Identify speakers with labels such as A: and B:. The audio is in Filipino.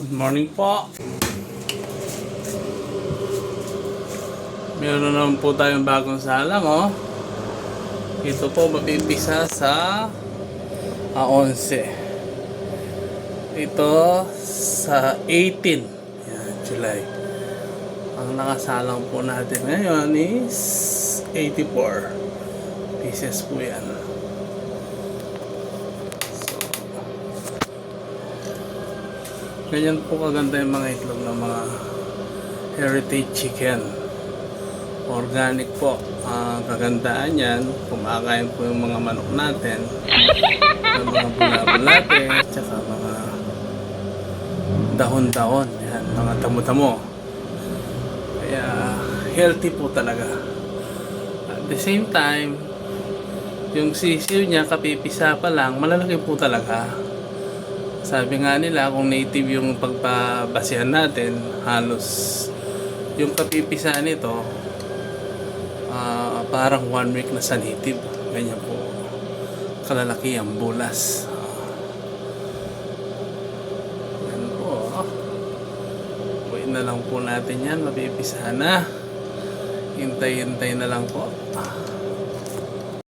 A: Good morning po. Meron na naman po tayong bagong salang, oh. Ito po mapipisa sa ah, 11. Ito sa 18. Yan, July. Ang nakasalang po natin ngayon is 84 pieces po yan. Ganyan po kaganda yung mga itlog ng mga heritage chicken. Organic po. Ang kagandaan yan, kumakain po yung mga manok natin, yung mga bulabol natin, tsaka mga dahon-dahon, yan, mga tamo-tamo. Kaya healthy po talaga. At the same time, yung sisiw niya kapipisa pa lang, malalaki po talaga. Sabi nga nila kung native yung pagpabasihan natin, halos yung kapipisa nito, ah, parang one week na sa native. Ganyan po kalalaki ang bulas. Yan po. Wait na lang po natin yan. Mapipisa na. Hintay-hintay na lang po. Ah.